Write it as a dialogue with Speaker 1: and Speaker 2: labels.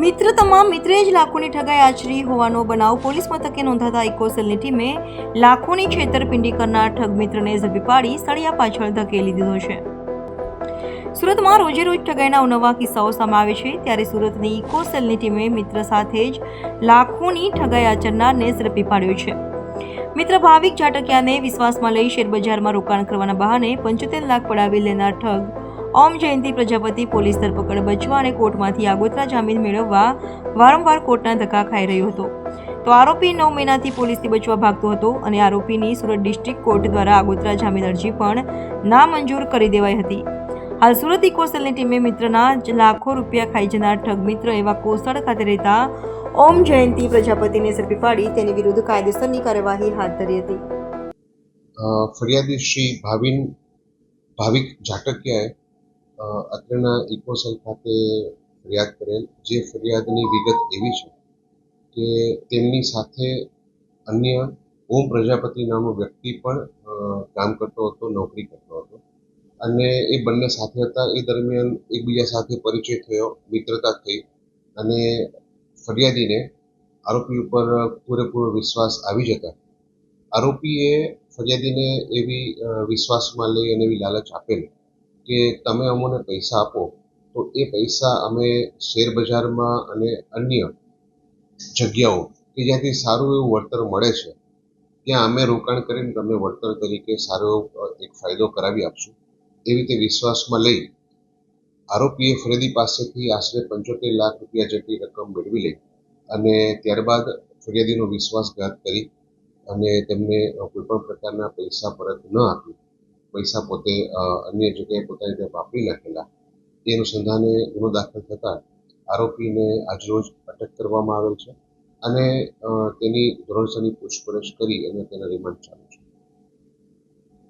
Speaker 1: મિત્ર તમામ મિત્રે જ લાખોની ઠગાઈ આચરી હોવાનો બનાવ પોલીસ મથકે નોંધાતા ઇકોસેલની ટીમે લાખોની છેતરપિંડી કરનાર ઠગ મિત્રને ઝડપી પાડી સળિયા પાછળ ધકેલી દીધો છે. સુરતમાં રોજે રોજ ઠગાઈના નવા કિસ્સાઓ સામે આવે છે, ત્યારે સુરતની ઇકોસેલની ટીમે મિત્ર સાથે જ લાખોની ઠગાઈ આચરનારને ઝડપી પાડ્યો છે. મિત્ર ભાવિક જાટકિયાને વિશ્વાસમાં લઈ શેરબજારમાં રોકાણ કરવાના બહાને પંચોતેર લાખ પડાવી લેનાર ઠગ ઓમ જયંતિ પ્રજાપતિ, પોલીસ ધરપકડ બચવા અને કોર્ટમાંથી આગોતરા જામીન મેળવવા વારંવાર કોર્ટના ધક્કા ખાઈ રહ્યો હતો. તો આરોપી નવ મહિનાથી પોલીસથી બચવા ભાગતો હતો અને આરોપીની સુરત ડિસ્ટ્રિક્ટ કોર્ટ દ્વારા આગોતરા જામીન અરજી પણ નામંજૂર કરી દેવાઈ હતી. હાલ સુરત ઇકોસેલની ટીમે મિત્રના લાખો રૂપિયા ખાઈ જનાર ઠગ મિત્ર એવા કોસળ ખાતે રહેતા ઓમ જયંતિ પ્રજાપતિને ઝડપી પાડી તેની વિરુદ્ધ કાયદેસરની કાર્યવાહી હાથ ધરી હતી.
Speaker 2: ફરિયાદી શ્રી ભાવિન, ભાવિક જાટકિયાએ અત્રેના ઇકોસેલ ખાતે ફરિયાદ કરેલ જે ફરિયાદની વિગત એવી છે કે તેમની સાથે અન્ય ઓમ પ્રજાપતિ નામનો વ્યક્તિ પણ કામ કરતો હતો, નોકરી કરતો હતો. અને એ બંને સાથે હતા. એ દરમિયાન એકબીજા સાથે પરિચય થયો, મિત્રતા થઈ અને ફરિયાદીને આરોપી ઉપર પૂરેપૂરો વિશ્વાસ આવી જતા. આરોપીએ ફરિયાદીને એવી વિશ્વાસમાં લઈ અને એવી લાલચ આપેલી. કે તમે અમને પૈસા આપો, તો એ પૈસા અમે શેરબજારમાં અને અન્ય જગ્યાઓ કે જ્યાંથી સારું એવું વળતર મળે છે, ત્યાં અમે રોકાણ કરીને તમને વળતર તરીકે સારો એક ફાયદો કરાવી આપશું. એ રીતે વિશ્વાસમાં લઈ આરોપીએ ફરિયાદી પાસેથી આશરે પંચોતેર લાખ રૂપિયા જેટલી રકમ મેળવી લઈ અને ત્યારબાદ ફરિયાદીનો વિશ્વાસઘાત કરી અને તેમને કોઈપણ કોઈ પણ પ્રકારના પૈસા પરત ન આપી. પૈસા પોતે અન્ય જગ્યાએ પોતાની રીતે વાપરી નાખેલા. તે અનુસંધાને ગુનો દાખલ થતાં આરોપીને આજરોજ અટક કરવામાં આવેલ છે અને તેની ધોરણસરની પૂછપરછ કરી અને તેના રિમાન્ડ ચાલુ